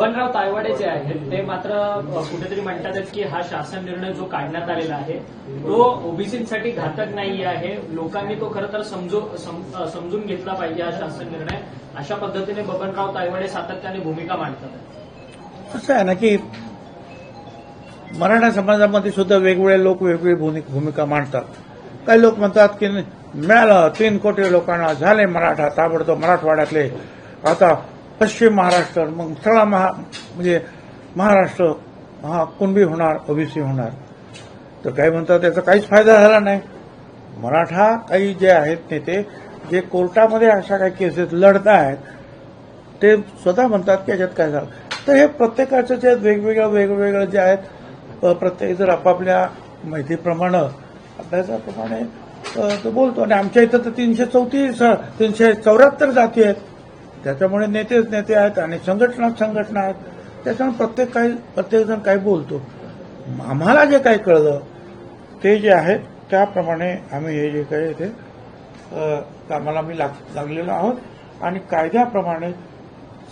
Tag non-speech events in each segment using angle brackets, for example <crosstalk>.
बबनराव तायवाडे जे आहेत. ते मात्र कुठेतरी म्हणतात की हा शासन निर्णय जो काढण्यात आलेला आहे तो ओबीसीसाठी घातक नाही आहे. लोकांनी तो खरं तर समजू समजून घेतला पाहिजे हा शासन निर्णय. अशा पद्धतीने बबनराव तायवाडे सातत्याने भूमिका मांडतात. असं आहे ना की मराठा समाजामध्ये सुद्धा वेगवेगळे लोक वेगवेगळी भूमिका मांडतात. काही लोक म्हणतात की मिळालं तीन कोटी लोकांना झाले मराठा ताबडतोब मराठवाड्यातले. आता पश्चिम महाराष्ट्र मग सगळा महा म्हणजे महाराष्ट्र हा कुणबी होणार ओबीसी होणार. तर काय म्हणतात त्याचा काहीच फायदा झाला नाही. मराठा काही जे आहेत नेते जे कोर्टामध्ये अशा काही केसेस लढत आहेत ते स्वतः म्हणतात की याच्यात काय झालं. तर हे प्रत्येकाचं जे वेगवेगळं वेगवेगळं जे आहेत प्रत्येक जर आपापल्या माहितीप्रमाणे अभ्यासाप्रमाणे तो बोलतो. आणि आमच्या इथं तर तीनशे चौतीस तीनशे चौऱ्याहत्तर जाती आहेत. त्याच्यामुळे नेतेच नेते आहेत आणि संघटना संघटना आहेत. त्याच्यामुळे प्रत्येक काही प्रत्येकजण काही बोलतो. आम्हाला जे काही कळलं ते जे आहे त्याप्रमाणे आम्ही हे जे काही ते कामाला आम्ही लाग लागलेलो आहोत. आणि कायद्याप्रमाणे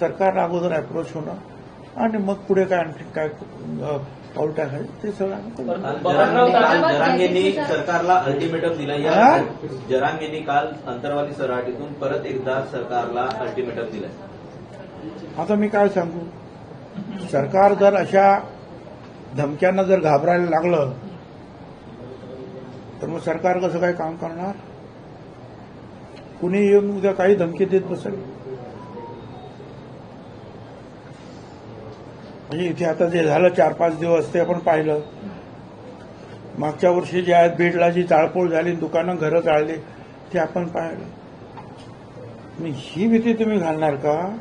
सरकारला अगोदर अप्रोच होणं. आणि मग पुढे काय आणखी काय पाऊल टाकायचं ते सगळं जरांगेंनी सरकारला अल्टिमेटम दिला हा? या जरांगेंनी काल अंतरवाली सराटीतून परत एकदा सरकारला अल्टिमेटम दिलं आता मी काय सांगू? सरकार जर अशा धमक्यांना जर घाबरायला लागलं तर मग सरकार कसं काय काम करणार? कुणी येऊन उद्या काही धमकी देत बसेल? म्हणजे इथे आता जे झालं चार पाच दिवस ते आपण पाहिलं. मागच्या वर्षी जे आहेत बीडला जी जाळपोळ झाली दुकानं घरं जाळली ते आपण पाहिलं. ही भीती तुम्ही घालणार का?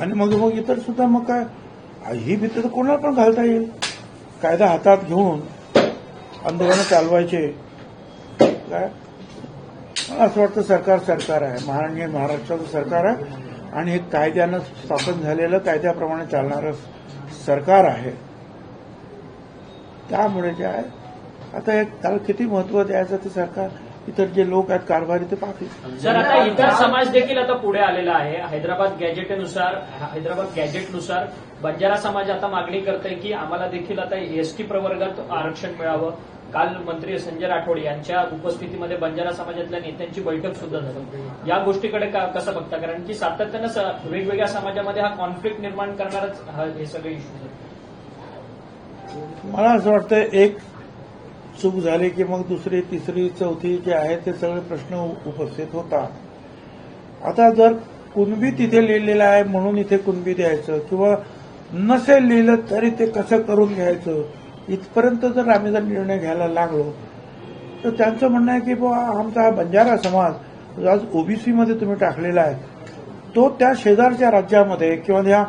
आणि मग मग इतर सुद्धा मग काय? ही भीती तर कोणाला पण घालता येईल. कायदा हातात घेऊन आंदोलनं चालवायचे. काय? मला असं वाटतं सरकार सरकार आहे. महाराष्ट्र महाराष्ट्राचं सरकार आहे. आणि हे कायद्यानं स्थापन झालेलं कायद्याप्रमाणे चालणारं सरकार आहे. त्यामुळे जे आहे आता हे त्याला किती महत्त्व द्यायचं ते सरकार? इतर जे लोक आहेत कारभारी ते पाहतील. सर आता इतर समाज देखील आता पुढे आलेला आहे. हैदराबाद गॅजेटनुसार हैदराबाद गॅजेटनुसार बंजारा समाज आता मागणी करतोय की आम्हाला देखील आता एसटी प्रवर्गात आरक्षण मिळावं. काल मंत्री संजय राठोड यांच्या उपस्थितीमध्ये बंजारा समाजातल्या नेत्यांची बैठक सुद्धा झाली. या गोष्टीकडे का- कसं बघता? कारण की सातत्यानं वेगवेगळ्या समाजामध्ये हा कॉन्फ्लिक्ट निर्माण करणारच हा- हे सगळे इश्यू मला असं वाटतं एक चूक झाली की मग दुसरी तिसरी चौथी जे आहे ते सगळे प्रश्न उपस्थित होतात. आता जर कुणबी तिथे लिहिलेलं आहे म्हणून इथे कुणबी द्यायचं किंवा नसेल लिहिलं तरी ते कसं करून घ्यायचं? इथपर्यंत जर आम्ही जर निर्णय घ्यायला लागलो तर त्यांचं म्हणणं आहे की बुवा आमचा हा बंजारा समाज आज ओबीसीमध्ये तुम्ही टाकलेला आहे तो त्या शेजारच्या राज्यामध्ये किंवा या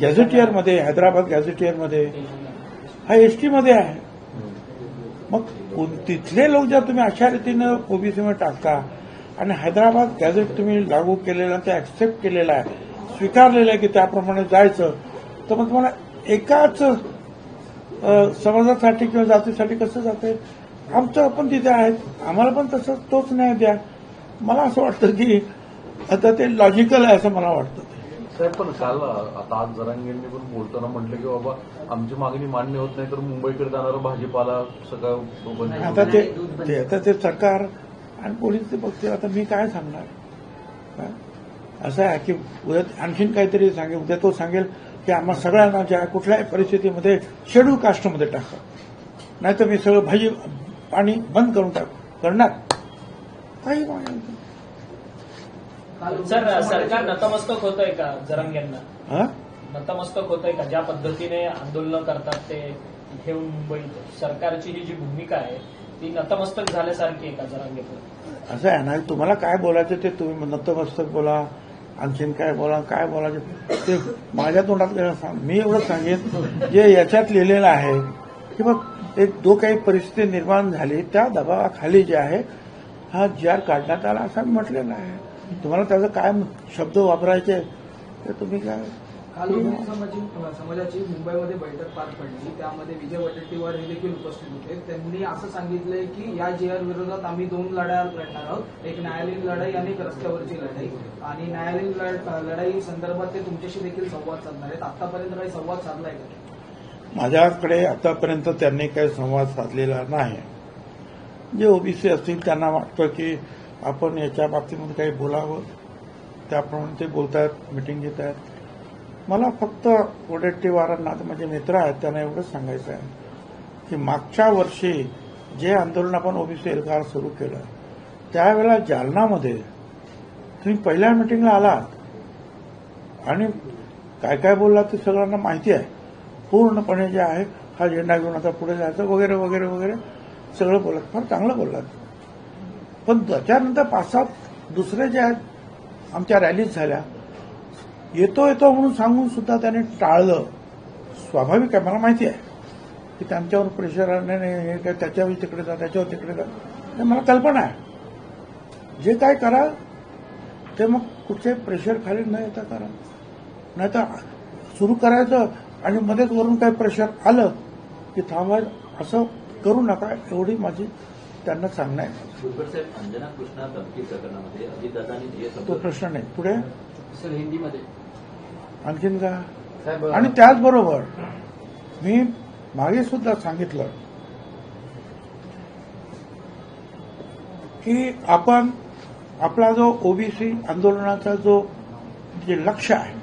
गॅझेटियरमध्ये हैदराबाद गॅझेटियरमध्ये हा एसटीमध्ये आहे. मग तिथले लोक जर तुम्ही अशा रीतीनं ओबीसीमध्ये टाकता आणि हैदराबाद गॅझेट तुम्ही लागू केलेला ते ऍक्सेप्ट केलेला आहे स्वीकारलेलं आहे की त्याप्रमाणे जायचं तर मग तुम्हाला एकाच समाजासाठी किंवा जातीसाठी कसं जाते आमचं आपण तिथे आहेत. आम्हाला पण तसं तोच न्याय द्या. मला असं वाटतं की आता ते लॉजिकल आहे असं मला वाटतं. साहेब पण काल आता आज जरांगेंनी पण बोलताना म्हटलं की बाबा आमची मागणी मान्य होत नाही तर मुंबईकडे जाणारा भाजीपाला सगळं बंद आता ते ते- आता ते सरकार आणि पोलीस ते बघतील. आता मी काय सांगणार? काय? असं आहे की उद्या आणखीन काहीतरी सांगेल उद्या तो सांगेल. की आम्हा सगळ्यांना ज्या कुठल्याही परिस्थितीमध्ये शेड्यूल कास्टमध्ये टाका. नाहीतर मी सगळं भाजी पाणी बंद करून टाक. करणार? काही. सर सरकार नतमस्तक होतंय का जरांग्यांना? हा? नतमस्तक होतंय का? ज्या पद्धतीने आंदोलन करतात ते येऊन मुंबईत सरकारची ही जी भूमिका आहे ती नतमस्तक झाल्यासारखी आहे का जरांगेत असं आहे ना तुम्हाला काय बोलायचं ते तुम्ही नतमस्तक बोला. आणखीन काय बोला काय बोलायचं ते माझ्या तोंडात सांग मी एवढं सांगेन जे याच्यात लिहिलेलं आहे की मग एक जो काही परिस्थिती निर्माण झाली त्या दबावाखाली जे आहे हा जी आर काढण्यात आला असं मी म्हटलेलं आहे. तुम्हाला त्याचं काय शब्द वापरायचे ते तुम्ही काय काल समाजाची समाजाची मुंबईमध्ये बैठक पार पडली. त्यामध्ये विजय वडेट्टीवार हे देखील उपस्थित होते. त्यांनी असं सांगितलंय की या जे आर विरोधात आम्ही दोन लढ्या लढणार आहोत. एक न्यायालयीन लढाई आणि एक रस्त्यावरची लढाई. आणि न्यायालयीन लढाई संदर्भात ते तुमच्याशी देखील संवाद साधणार आहेत. आतापर्यंत काही संवाद साधलाय का? माझ्याकडे आतापर्यंत त्यांनी काही संवाद साधलेला नाही. जे ओबीसी असतील त्यांना वाटतं की आपण याच्या बाबतीमध्ये काही बोलावं. त्याप्रमाणे ते बोलतायत मिटिंग घेत आहेत मला फक्त वडेट्टीवारांना ते म्हणजे माझे मित्र आहेत त्यांना एवढंच सांगायचं आहे की मागच्या वर्षी जे आंदोलन आपण ओबीसी एल्गार सुरू केलं त्यावेळेला जालनामध्ये तुम्ही पहिल्या मिटिंगला आलात आणि काय काय बोललात ते सगळ्यांना माहिती आहे. पूर्णपणे जे आहे हा झेंडा घेऊन आता पुढे जायचं वगैरे वगैरे वगैरे. सगळं बोलत फार चांगलं बोललात. पण त्याच्यानंतर पाच सात दुसरे जे आहेत आमच्या रॅलीज झाल्या. येतो येतो म्हणून सांगून सुद्धा त्याने टाळलं. स्वाभाविक आहे मला माहिती आहे. की त्यांच्यावर प्रेशर आणणे हे काय त्याच्यावर तिकडे जा त्याच्यावर तिकडे जा. हे मला कल्पना आहे. जे काय कराल ते मग कुठच्याही प्रेशर खाली न येता करा. नाही तर सुरू करायचं आणि मध्येच वरून काही प्रेशर आलं की थांबायचं असं करू नका एवढी माझी त्यांना सांगणं आहे. तो प्रश्न नाही. पुढे? सर हिंदीमध्ये. आणखीन का आणि त्याचबरोबर मी मागे सुद्धा सांगितलं की आपण आपला जो ओबीसी आंदोलनाचा जो जे लक्ष आहे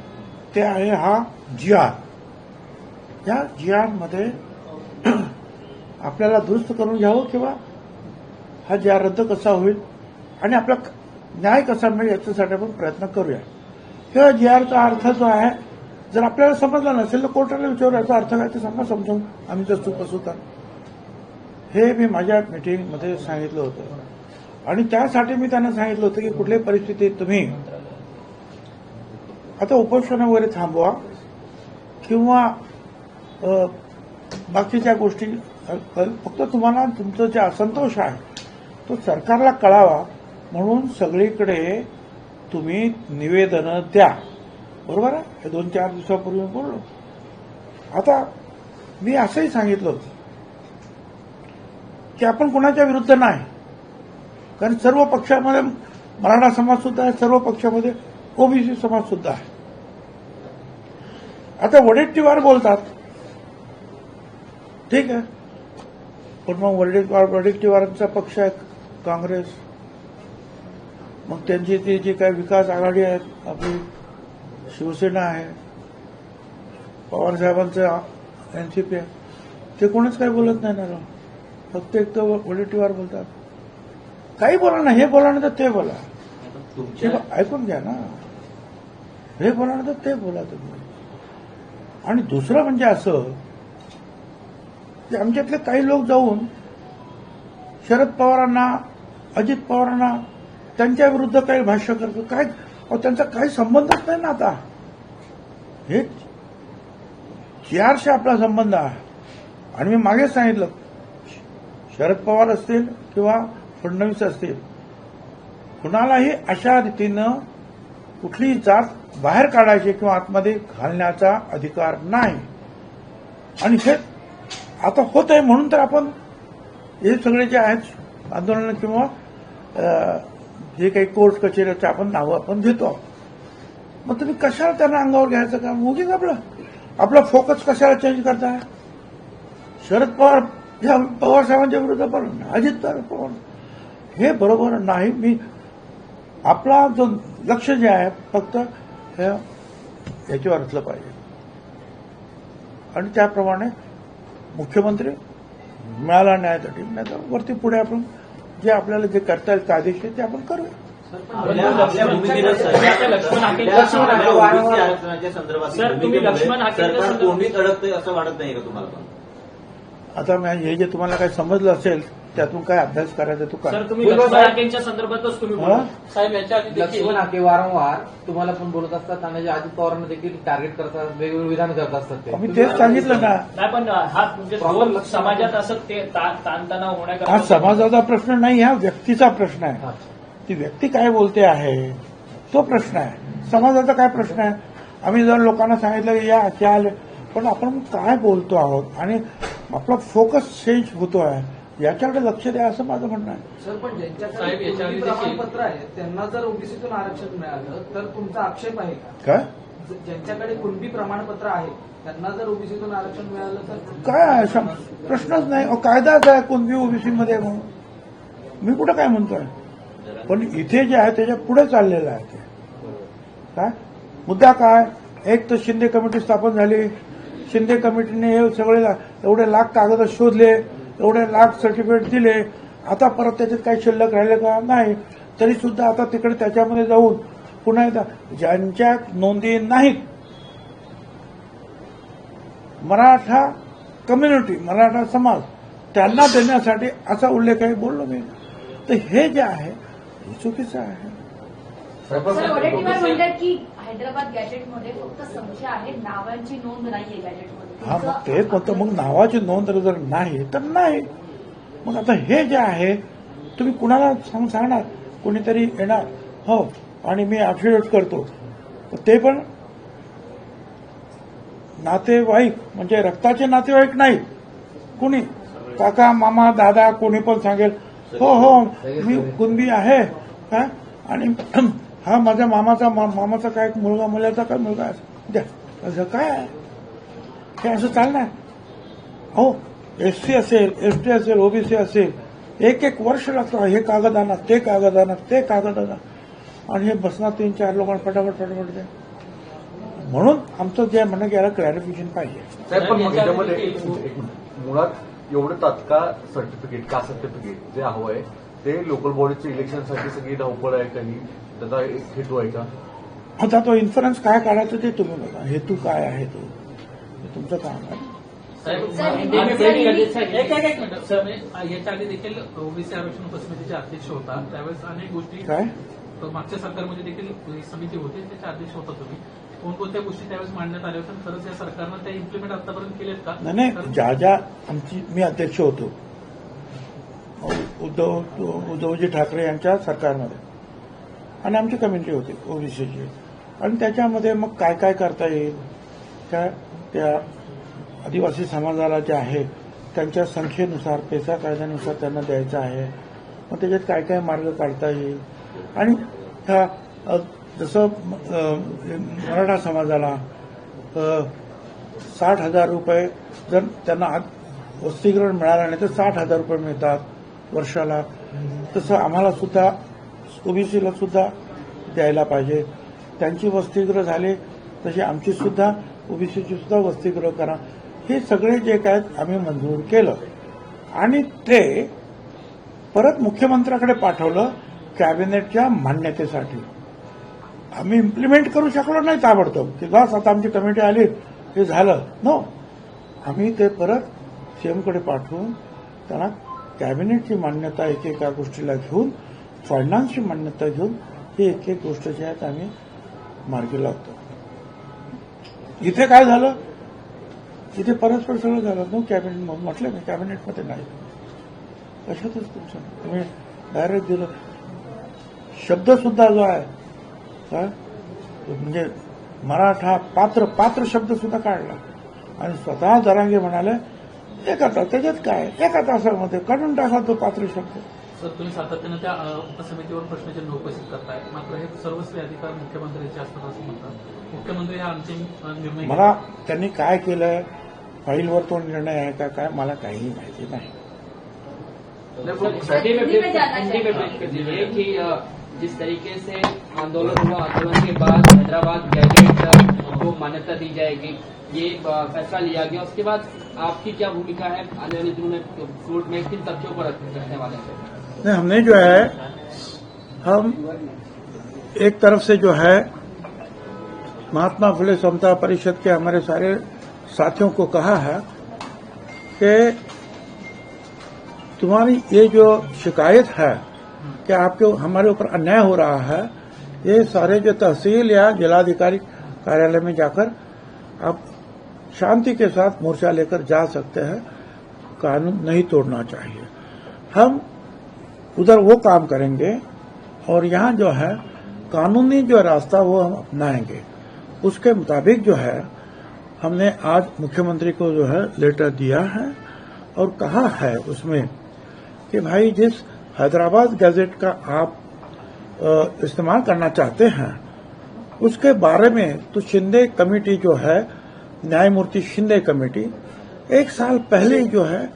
ते आहे हा जी आर या जी आरमध्ये <clears throat> आपल्याला दुरुस्त करून घ्यावं किंवा हा जी आर रद्द कसा होईल आणि आपला न्याय कसा मिळेल याच्यासाठी आपण प्रयत्न करूया. किंवा जी आरचा अर्थ जो आहे जर आपल्याला समजला नसेल तर कोर्टाला विचारू याचा अर्थ काय ते सांगा समजून. आम्ही जर चूक असू तर. हे मी माझ्या मिटिंगमध्ये सांगितलं होतं. आणि त्यासाठी मी त्यांना सांगितलं होतं की कुठल्याही परिस्थितीत तुम्ही आता उपोषण वगैरे थांबवा किंवा बाकीच्या गोष्टी फक्त तुम्हाला तुमचं जे असंतोष आहे तो सरकारला कळावा. म्हणून सगळीकडे तुम्ही निवेदनं द्या. बरोबर आहे? हे दोन चार दिवसापूर्वी बोललो. आता मी असंही सांगितलं होतं की आपण कोणाच्या विरुद्ध नाही. कारण सर्व पक्षामध्ये मराठा समाज सुद्धा आहे सर्व पक्षामध्ये ओबीसी समाज सुद्धा आहे. आता वडेट्टीवार बोलतात. ठीक आहे. पण मग वडेट्टीवार वडेट्टीवारांचा पक्ष आहे काँग्रेस. मग त्यांची ती जी काही विकास आघाडी आहे आपली शिवसेना आहे पवार साहेबांचं एनसीपी आहे ते कोणीच काही बोलत नाही ना. फक्त एक तर वडेट्टीवार बोलतात. काही बोला ना हे बोला ना तर ते बोला. ऐकून घ्या ना. हे बोला ना तर ते बोला तुम्ही. आणि दुसरं म्हणजे असं की आमच्यातले काही लोक जाऊन शरद पवारांना अजित पवारांना त्यांच्या विरुद्ध काही भाष्य करतो? काय त्यांचा काही संबंधच नाही ना आता. हे चारशे आपला संबंध आहे. आणि मी मागेच सांगितलं. शरद पवार असतील किंवा फडणवीस असतील कुणालाही अशा रीतीनं कुठलीही जात बाहेर काढायची किंवा आतमध्ये घालण्याचा अधिकार नाही. आणि हे आता होत आहे म्हणून तर आपण हे सगळे जे आहेत आंदोलन किंवा जे काही कोर्ट कचेऱ्याचे आपण नावं आपण देतो. मग तुम्ही कशाला त्यांना अंगावर घ्यायचं का? उगीच आपलं. आपला फोकस कशाला चेंज करताय? शरद पवार या पवार साहेबांच्या विरुद्ध पण अजित पवार हे बरोबर नाही. मी आपला जो लक्ष जे आहे फक्त हे याच्यावर असलं पाहिजे. आणि त्याप्रमाणे मुख्यमंत्री मिळाला न्यायासाठी नाही तर वरती पुढे आपण जे आपल्याला जे करता येईल कायदेशीर ते आपण करूया लक्ष्मण हाकेंच्या आपल्या संदर्भात- कोंडीत अडकतंय असं वाटत नाही का तुम्हाला? पण आता मी हे जे तुम्हाला काही समजलं असेल त्यातून काय अभ्यास करायचा तो. हाकेंच्या संदर्भातच तुम्ही हा? बोला साहेब याच्या आधी लक्ष्मण देखील हाके वारंवार तुम्हाला पण बोलत असतात आणि अजित पवारांना देखील टार्गेट करतात वेगवेगळे विधान करत असतात ते. मी तेच सांगितलं ना. नाही पण हा म्हणजे दोन समाजात असं ते ता- ताणतणाव हा होण्याकरता समाजाचा प्रश्न नाही हा व्यक्तीचा प्रश्न आहे. ती व्यक्ती काय बोलते आहे तो प्रश्न आहे. समाजाचा काय प्रश्न आहे? आम्ही जर लोकांना सांगितलं की या क्या आले पण आपण काय बोलतो आहोत? आणि आपला फोकस चेंज होतो आहे. याच्याकडे लक्ष द्या असं माझं म्हणणं आहे. सर पण ज्यांच्याकडे कुणबी प्रमाणपत्र आहे त्यांना जर ओबीसीतून आरक्षण मिळालं तर तुमचा आक्षेप आहे का? ज्यांच्याकडे कुणबी प्रमाणपत्र आहे त्यांना जर ओबीसीतून आरक्षण मिळालं तर काय आहे? सम- प्रश्नच नाही. कायदाच आहे कोणती ओबीसी मध्ये म्हणून? मी कुठं काय म्हणतोय? पण इथे जे आहे त्याच्या पुढे चाललेलं आहे ते. काय? मुद्दा काय? एक तर शिंदे कमिटी स्थापन झाली शिंदे कमिटीने हे सगळे एवढे लाख कागद शोधले एवढे लाख सर्टिफिकेट दिले. आता परत त्याच्यात काही शिल्लक राहिले का? नाही. तरी सुद्धा आता तिकडे त्याच्यामध्ये जाऊन पुन्हा एकदा ज्यांच्या नोंदी नाहीत मराठा कम्युनिटी मराठा समाज त्यांना देण्यासाठी असा उल्लेख आहे बोललो मी. तर हे जे आहे हे चुकीचं आहे. हैदराबाद गॅजेटमध्ये फक्त संख्या आहे नावांची नोंद नाहीये गॅजेटमध्ये. हा मग ते कोणतं मग नावाची नोंद जर नाही तर नाही. मग आता हे जे आहे तुम्ही कुणाला सांग सांगणार? कोणीतरी येणार? हो आणि मी ऍफिडेव्हिट करतो. ते पण नातेवाईक म्हणजे रक्ताचे नातेवाईक नाही. कुणी? काका मामा दादा कोणी पण सांगेल. हो हो मी कुणबी आहे आणि हा माझ्या मामाचा मा- मामाचा काय मुलगा मुलाचा काय मुलगा आहे? द्या. असं काय आहे? हे असं चालणार? हो एस सी असेल एस टी असेल ओबीसी असेल एक एक वर्ष लागतं. हे कागद आणा ते कागद आणा ते कागद आणा आणि हे बसणार तीन चार लोकांना फटाफट फटाफट द्या. म्हणून आमचं जे म्हणणं की याला क्लॅरिफिकेशन पाहिजे. मुळात एवढं तात्काळ सर्टिफिकेट का सर्टिफिकेट जे हवं आहे ते लोकल बॉडीच्या इलेक्शनसाठी सगळी धावपळ आहे काही त्याचा एक हेतू आहे का? आता तो इन्फरन्स काय काढायचं ते तुम्ही बघा. हेतू काय आहे तो? तुमचं काम आहे. याच्या आधी देखील ओबीसी आरक्षण उपसमितीचे अध्यक्ष होता. त्यावेळेस अनेक गोष्टी काय? तर मागच्या सरकारमध्ये देखील ही समिती होती. त्याचे अध्यक्ष होता तुम्ही. कोणकोणत्या गोष्टी त्यावेळेस मांडण्यात आल्या होत्या? खरंच या सरकारनं त्या इम्प्लिमेंट आतापर्यंत केलेत का? नाही ज्या ज्या आमची मी अध्यक्ष होतो. उद्धव उद्धवजी ठाकरे यांच्या सरकारमध्ये. आणि आमची कमिटी होती ओबीसीची आणि त्याच्यामध्ये मग काय काय करता येईल? त्या त्या आदिवासी समाजाला जे आहे त्यांच्या संख्येनुसार पैसा कायद्यानुसार त्यांना द्यायचा आहे. मग त्याच्यात काय काय मार्ग काढता येईल? आणि ह्या जसं मराठा समाजाला साठ हजार रुपये जर त्यांना वस्तीकरण मिळालं नाही तर साठ हजार रुपये मिळतात वर्षाला. तसं आम्हाला सुद्धा ओबीसीला सुद्धा द्यायला पाहिजे. त्यांची वसतिगृह झाले तशी आमची सुद्धा ओबीसीची सुद्धा वसतिगृह करा. हे सगळे जे काय आम्ही मंजूर केलं. आणि ते परत मुख्यमंत्र्याकडे पाठवलं कॅबिनेटच्या मान्यतेसाठी. आम्ही इम्प्लिमेंट करू शकलो नाही ताबडतोब. की बस आता आमची कमिटी आली हे झालं. नो आम्ही ते परत सीएमकडे पाठवून त्यांना कॅबिनेटची मान्यता एक एका गोष्टीला घेऊन फायनान्सची मान्यता घेऊन ही एक एक गोष्ट जी आहेत आम्ही मार्गी लावतो. इथे काय झालं? इथे परस्पर सगळं झालं. नो कॅबिनेट म्हटलं मी कॅबिनेटमध्ये नाही. कशातच तुमचं तुम्ही डायरेक्ट दिलं. शब्द सुद्धा जो आहे म्हणजे मराठा पात्र पात्र शब्द सुद्धा काढला. आणि स्वतः जरांगे म्हणाले एका तास त्याच्यात काय एका तासामध्ये काढून टाका तो पात्र शब्द. सर तुम्ही सातत्यानं त्या उपसमितीवर प्रश्नचिन्ह उपस्थित करताय. मात्र हे सर्वस्वी अधिकार मुख्यमंत्र्यांचे असतात असं म्हणतात. मुख्यमंत्री हा अंतिम निर्णय मला त्यांनी काय केलंय? फाईलवर तो निर्णय आहे का काय? मला काहीही माहिती नाही. कि जिस तरीके से आंदोलन हुआ आंदोलन के बाद हैदराबाद गैजेट को मान्यता दी जाएगी ये फैसला लिया गया। उसके बाद आपकी क्या भूमिका है? आने वाले दिनों में कोर्ट में किन तथ्यों पर रखने वाले हैं? नहीं हमने जो है, हम एक तरफ़ से जो है, महात्मा फुले समता परिषद के हमारे सारे साथियों को कहा है कि तुम्हारी ये जो शिकायत है कि आपके हमारे ऊपर अन्याय हो रहा है, ये सारे जो तहसील या जिलाधिकारी कार्यालय में जाकर आप शांति के साथ मोर्चा लेकर जा सकते हैं। कानून नहीं तोड़ना चाहिए। हम उधर वो काम करेंगे और यहाँ जो है, कानूनी जो रास्ता वो हम अपनाएँगे। उसके मुताबिक जो है, हमने आज मुख्यमंत्री को जो है लेटर दिया है और कहा है उसमें कि भाई जिस हैदराबाद गैजेट का आप इस्तेमाल करना चाहते हैं, उसके बारे में तो शिंदे कमेटी जो है, न्यायमूर्ति शिंदे कमेटी, एक साल पहले जो है,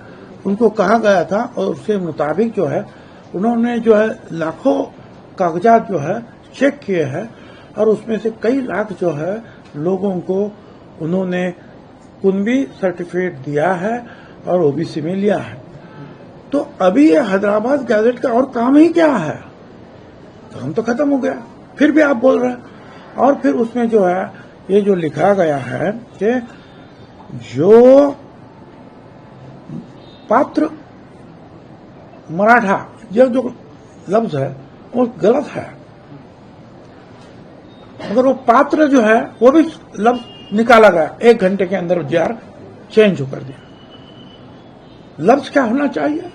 उनको कहा गया था और उसके मुताबिक जो है उन्होंने जो है लाखों कागजात जो है चेक किए हैं और उसमें से कई लाख जो है लोगों को उन्होंने कुंबी सर्टिफिकेट दिया है और ओबीसी में लिया है। तो अभी ये हैदराबाद गैजेट का और काम ही क्या है? काम तो खत्म हो गया। फिर भी आप बोल रहे हैं। और फिर उसमें जो है, ये जो लिखा गया है कि जो पात्र मराठा ये जो लफ्ज है, वो गलत है। मगर वो पात्र जो है, वो भी लफ्ज निकाला गया। एक घंटे के अंदर जार चेंज कर दिया। लफ्ज क्या होना चाहिए?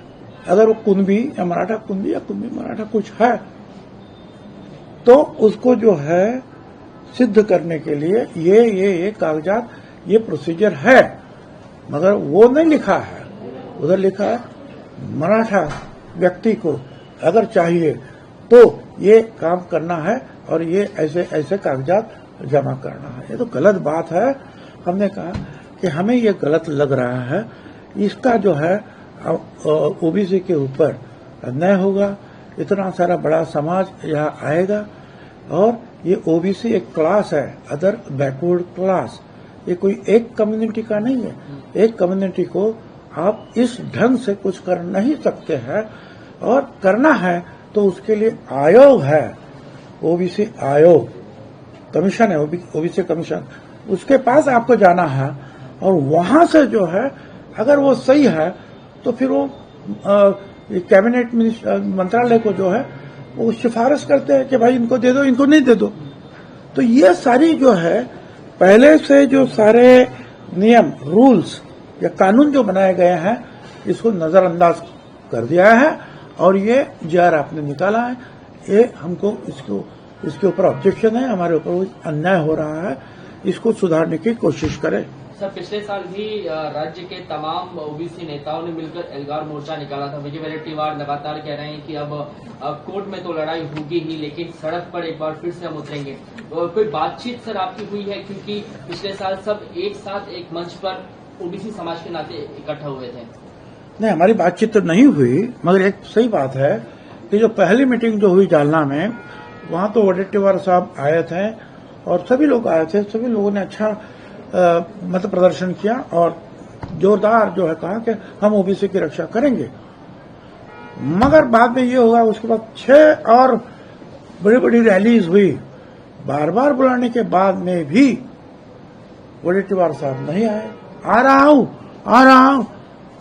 अगर वो कुंबी या मराठा कुंबी या कुंबी मराठा कुछ है तो उसको जो है सिद्ध करने के लिए ये ये ये कागजात, ये प्रोसीजर है। मगर वो नहीं लिखा है। उधर लिखा है, मराठा व्यक्ति को अगर चाहिए तो ये काम करना है और ये ऐसे ऐसे कागजात जमा करना है। ये तो गलत बात है। हमने कहा कि हमें ये गलत लग रहा है। इसका जो है ओबीसी के ऊपर अन्याय होगा, इतना सारा बड़ा समाज यहाँ आएगा और ये ओबीसी एक क्लास है, अदर बैकवर्ड क्लास। ये कोई एक कम्युनिटी का नहीं है। एक कम्युनिटी को आप इस ढंग से कुछ कर नहीं सकते हैं और करना है तो उसके लिए आयोग है ओबीसी आयोग, कमीशन है ओबीसी कमीशन। उसके पास आपको जाना है और वहाँ से जो है, अगर वो सही है तो फिर वो कैबिनेट मंत्रालय को जो है, वो सिफारिश करते हैं कि भाई इनको दे दो, इनको नहीं दे दो। तो ये सारी जो है, पहले से जो सारे नियम, रूल्स या कानून जो बनाए गए हैं, इसको नजरअंदाज कर दिया है और ये जार आपने निकाला है। ये हमको इसको, इसके ऊपर ऑब्जेक्शन है, हमारे ऊपर अन्याय हो रहा है। इसको सुधारने की कोशिश करें। सर, पिछले साल भी राज्य के तमाम ओबीसी नेताओं ने मिलकर एल्गार मोर्चा निकाला था। विजय वडेट्टीवार लगातार कह रहे हैं कि अब अब कोर्ट में तो लड़ाई होगी ही, लेकिन सड़क पर एक बार फिर से हम उतरेंगे। कोई बातचीत, सर, आपकी हुई है? क्योंकि पिछले साल सब एक साथ एक मंच पर ओबीसी समाज के नाते इकट्ठा हुए थे? नहीं हमारी बातचीत तो नहीं हुई मगर एक सही बात है कि जो पहली मीटिंग जो हुई जालना में वहाँ तो वडेट्टीवार साहब आए थे और सभी लोग आए थे सभी लोगों ने अच्छा अ, मत प्रदर्शन किया और जोरदार जो है कहा कि हम ओबीसी की रक्षा करेंगे। मगर बाद में ये हुआ उसके बाद छह और बड़ी बड़ी रैलीज हुई। बार बार बुलाने के बाद में भी वडेट्टीवार साहब नहीं आए। आ रहा हूँ, आ रहा हूँ।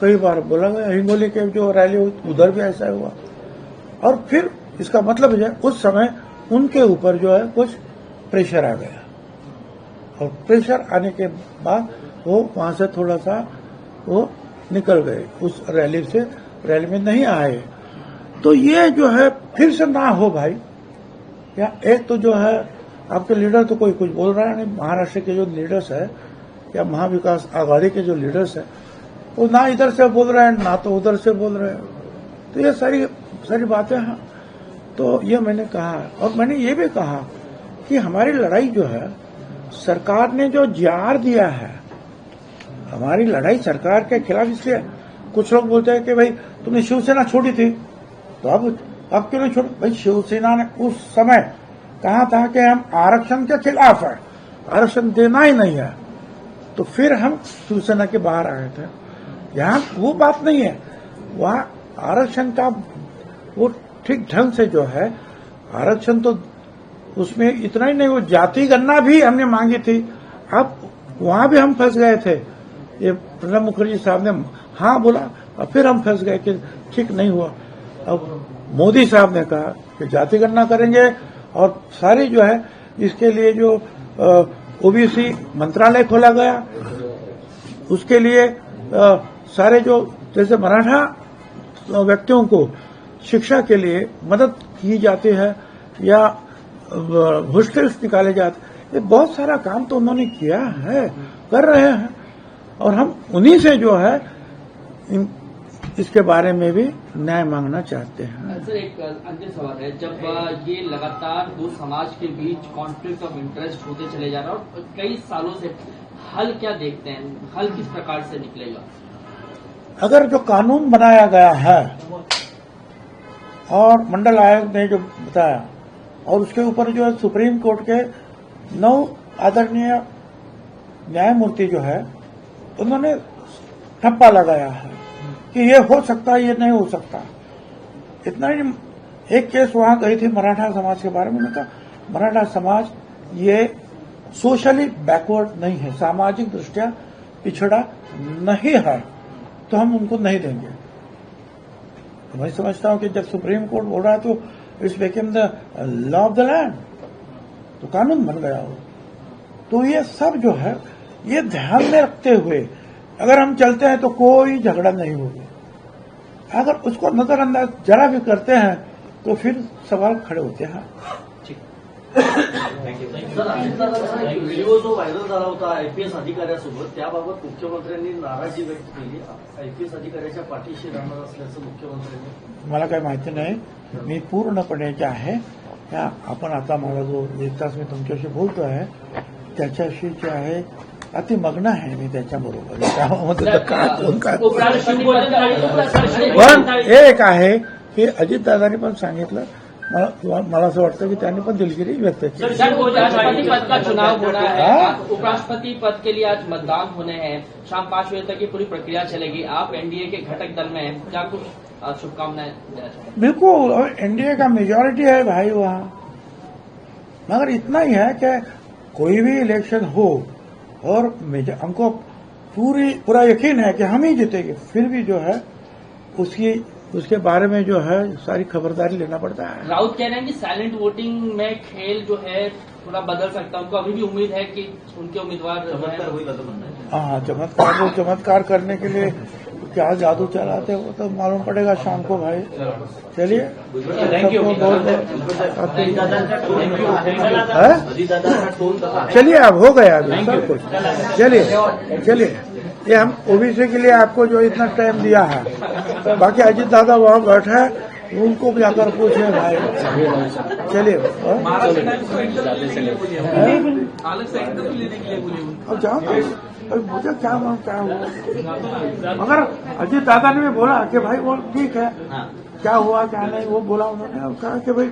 कई बार बोला गया हिंगोली के जो रैली हुई, उधर भी ऐसा हुआ। और फिर इसका मतलब है, उस समय उनके ऊपर जो है, कुछ प्रेशर आ गया। और प्रेशर आने के बाद वो वहाँ से थोड़ा सा वो निकल गए, उस रैली से, रैली में नहीं आए। तो ये जो है, फिर से ना हो भाई। या एक तो जो है, आपके लीडर तो कोई कुछ बोल रहा है नहीं, महाराष्ट्र के जो लीडर्स है या महाविकास आघाड़ी के जो लीडर्स है, वो ना इधर से बोल रहे हैं, ना तो उधर से बोल रहे हैं। तो ये सारी सारी बातें हैं। तो ये मैंने कहा, और मैंने ये भी कहा कि हमारी लड़ाई जो है, सरकार ने जो जार दिया है, हमारी लड़ाई सरकार के खिलाफ इसलिए कुछ लोग बोलते हैं कि भाई, तुमने शिवसेना छोड़ी थी। तो अब अब क्यों नहीं छोड़? भाई, शिवसेना ने उस समय कहा था कि हम आरक्षण के खिलाफ है। आरक्षण देना ही नहीं है। तो फिर हम शिवसेना के बाहर आए थे। यहाँ वो बात नहीं है। वहाँ आरक्षण का वो ठीक ढंग से जो है, आरक्षण तो उसमें इतना ही नहीं, वो जाति गणना भी हमने मांगी थी। अब वहाँ भी हम फंस गए थे। ये प्रणब मुखर्जी साहब ने हाँ बोला और फिर हम फंस गए कि ठीक नहीं हुआ। अब मोदी साहब ने कहा कि जाति गणना करेंगे और सारी जो है, इसके लिए जो ओबीसी मंत्रालय खोला गया। उसके लिए अ, सारे जो जैसे मराठा व्यक्तियों को शिक्षा के लिए मदद की जाती है या हॉस्टल्स निकाले जाते ये बहुत सारा काम तो उन्होंने किया है कर रहे हैं। और हम उन्हीं से जो है इसके बारे में भी न्याय मांगना चाहते हैं। सर एक अंतिम सवाल है। जब ये लगातार दो समाज के बीच कॉन्फ्लिक्ट ऑफ़ इंटरेस्ट होते चले जा रहा है और कई सालों से हल क्या देखते हैं? हल किस प्रकार से निकलेगा अगर जो कानून बनाया गया है और मंडल आयोग ने जो बताया और उसके ऊपर जो है सुप्रीम कोर्ट के नौ आदरणीय न्यायमूर्ति जो है उन्होंने ठप्पा लगाया है। कि ये हो सकता है, ये नहीं हो सकता। इतना ही एक केस वहाँ गई थी मराठा समाज के बारे में कहा, मराठा समाज ये सोशली बैकवर्ड नहीं है, सामाजिक दृष्टिया पिछड़ा नहीं है तो हम उनको नहीं देंगे। तो मैं समझता हूँ कि जब सुप्रीम कोर्ट बोल रहा है तो it's became the law of the land तो कानून बन गया हो। तो ये सब जो है, ये ध्यान में रखते हुए अगर हम चलते हैं तो कोई झगड़ा नहीं होगा। अगर उसको नजरअंदाज जरा भी करते हैं तो फिर सवाल खड़े होते हैं। व्हिडिओ जो व्हायरल झाला होता आयपीएस अधिकाऱ्यासोबत त्याबाबत मुख्यमंत्र्यांनी नाराजी व्यक्त केली. आयपीएस अधिकाऱ्याच्या पाठीशी राहणार असल्याचं मुख्यमंत्र्यांनी मला काही माहिती नाही. मी पूर्णपणे जे आहे आपण आता मला जो एक तास मी तुमच्याशी बोलतो आहे त्याच्याशी जे आहे अतिमग्न आहे मी त्याच्याबरोबर त्यामध्ये काय पण एक आहे की अजितदादांनी पण सांगितलं. मला मला असं वाटतं की त्यांनी पण दिलगिरी व्यक्त केली. उपराष्ट्रपति पद का चुनाव होना है? हाँ? उपराष्ट्रपति पद के लिए आज मतदान होने हैं शाम पाँच बजे तक ये पूरी प्रक्रिया चलेगी. आप एनडीए के घटक दल में हैं. क्या कुछ शुभकामनाएँ बिल्कुल एनडीए का मेजोरिटी है भाई वहाँ। मगर इतना ही है कि कोई भी इलेक्शन हो और मेजर हमको पूरी पूरा यकीन है कि हम ही जीतेंगे। फिर भी जो है उसकी उसके बारे में जो है सारी खबरदारी लेना पड़ता है। राउत कह रहे हैं कि साइलेंट वोटिंग में खेल जो है थोड़ा बदल सकता है। उनको अभी भी उम्मीद है कि उनके उम्मीदवार चमत्कार है। हाँ चमत्कार को चमत्कार करने के लिए क्या जादू चलाते वो तो मालूम पड़ेगा शाम को भाई। चलिए। सबको बहुत बहुत हैं? चलिए अब हो गया अभी सब कुछ। चलिए चलिए। ये हम ओबीसी के लिए आपको जो इतना टाइम दिया है बाकी अजीत दादा वहाँ बैठे हैं उनको भी आकर पूछे भाई। चलिए हाँ? उनको अब जाओ। अभी मुझे क्या मालूम क्या हुआ? मगर अजीत दादा ने भी बोला कि भाई वो ठीक है। हा। क्या हुआ क्या नहीं वो बोला उन्होंने। कहा कि भाई